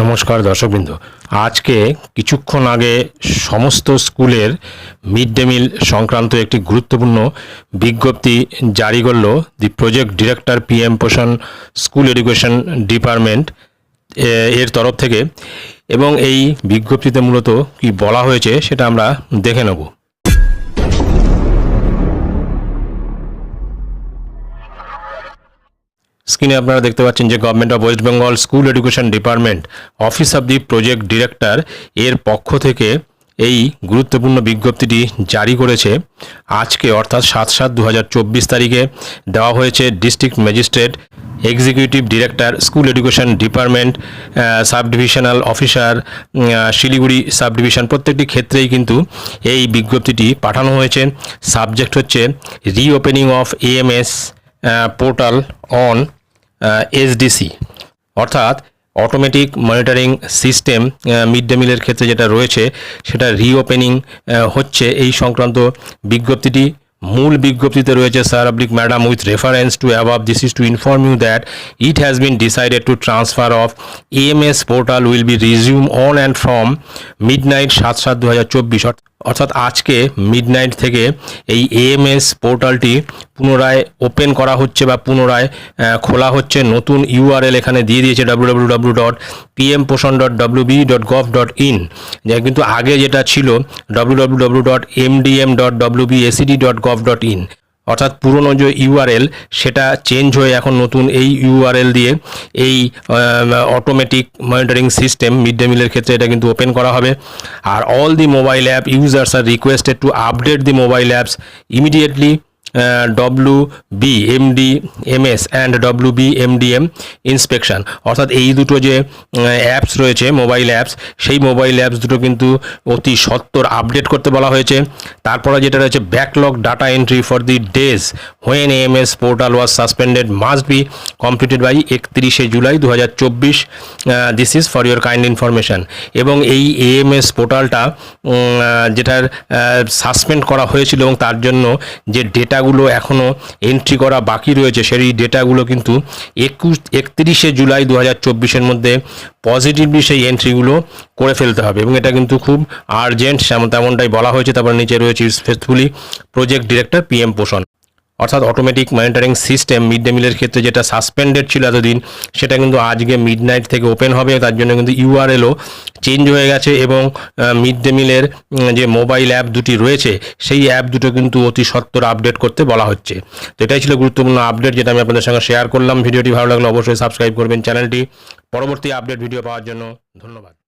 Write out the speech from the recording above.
নমস্কার দর্শকবৃন্দ। আজকে কিছুক্ষণ আগে সমস্ত স্কুলের মিড ডে মিল সংক্রান্ত একটি গুরুত্বপূর্ণ বিজ্ঞপ্তি জারি করল the project director PM Poshan school education department এর তরফ থেকে। এবং এই বিজ্ঞপ্তিতে মূলত কি বলা হয়েছে সেটা আমরা দেখে নেব। স্ক্রিনে আপনারা দেখতে পাচ্ছেন যে government of West Bengal school education department office of the project director এর পক্ষ থেকে এই গুরুত্বপূর্ণ বিজ্ঞপ্তিটি জারি করেছে। আজকে অর্থাৎ সাত সাত দু তারিখে দেওয়া হয়েছে district magistrate executive director school education department sub divisional officer Siliguri sub division প্রত্যেকটি ক্ষেত্রেই কিন্তু এই বিজ্ঞপ্তিটি পাঠানো হয়েছে। সাবজেক্ট হচ্ছে reopening of AMS portal on SDC অর্থাৎ automatic monitoring system mid day মিলের ক্ষেত্রে যেটা রয়েছে, সেটা রিওপেনিং হচ্ছে। এই সংক্রান্ত বিজ্ঞপ্তিটি মূল বিজ্ঞপ্তিতে রয়েছে sir oblique madam with reference to above this is to inform you that it has been decided to transfer of AMS portal will be resume on and from midnight সাত সাত দু হাজার চব্বিশ অর্থাৎ আজকে মিডনাইট থেকে এই এএমএস পোর্টালটি পুনরায় ওপেন করা হচ্ছে বা পুনরায় খোলা হচ্ছে। নতুন ইউআরএল এখানে দিয়ে দিয়েছে W dot PM Poshan dot B dot gov dot in যা কিন্তু আগে যেটা ছিল W dot MDM dot dot gov dot in অর্থাৎ পুরনো যে ইউআরএল সেটা চেঞ্জ হয়ে এখন নতুন এই ইউআরএল দিয়ে এই automatic monitoring system mid day মিলের ক্ষেত্রে এটা কিন্তু ওপেন করা হবে। আর all the mobile app users are requested to update the mobile apps immediately W B MD MS and W B MDM inspection অর্থাৎ এই দুটো যে অ্যাপস রয়েছে মোবাইল অ্যাপস সেই মোবাইল অ্যাপস দুটো কিন্তু অতি সত্বর আপডেট করতে বলা হয়েছে। তারপরে যেটা রয়েছে backlog data entry for the days when AMS portal was suspended must be completed by একত্রিশে জুলাই দু হাজার চব্বিশ this is for your kind information এবং এই এএমএস পোর্টালটা যেটার সাসপেন্ড করা হয়েছিল এবং তার জন্য যে ডেটাগুলো এখনও এন্ট্রি করা বাকি রয়েছে, সেই ডেটাগুলো কিন্তু একুশ, একত্রিশে জুলাই দু হাজার চব্বিশের মধ্যে পজিটিভলি সেই এন্ট্রিগুলো করে ফেলতে হবে এবং এটা কিন্তু খুব আর্জেন্ট তেমনটাই বলা হয়েছে। তারপর নিচে রয়েছে faithfully project director P M Poshan অর্থাৎ automatic monitoring system mid day মিলের ক্ষেত্রে যেটা সাসপেন্ডেড ছিল এতদিন, সেটা কিন্তু আজকে মিড নাইট থেকে ওপেন হবে, তার জন্য কিন্তু ইউআরএলও চেঞ্জ হয়ে গেছে এবং মিড ডে মিলের যে মোবাইল অ্যাপ দুটি রয়েছে, সেই অ্যাপ দুটো কিন্তু অতি সত্বর আপডেট করতে বলা হচ্ছে। তো এটাই ছিল গুরুত্বপূর্ণ আপডেট যেটা আমি আপনাদের সঙ্গে শেয়ার করলাম। ভিডিওটি ভালো লাগলে অবশ্যই সাবস্ক্রাইব করবেন চ্যানেলটি। পরবর্তী আপডেট ভিডিও পাওয়ার জন্য ধন্যবাদ।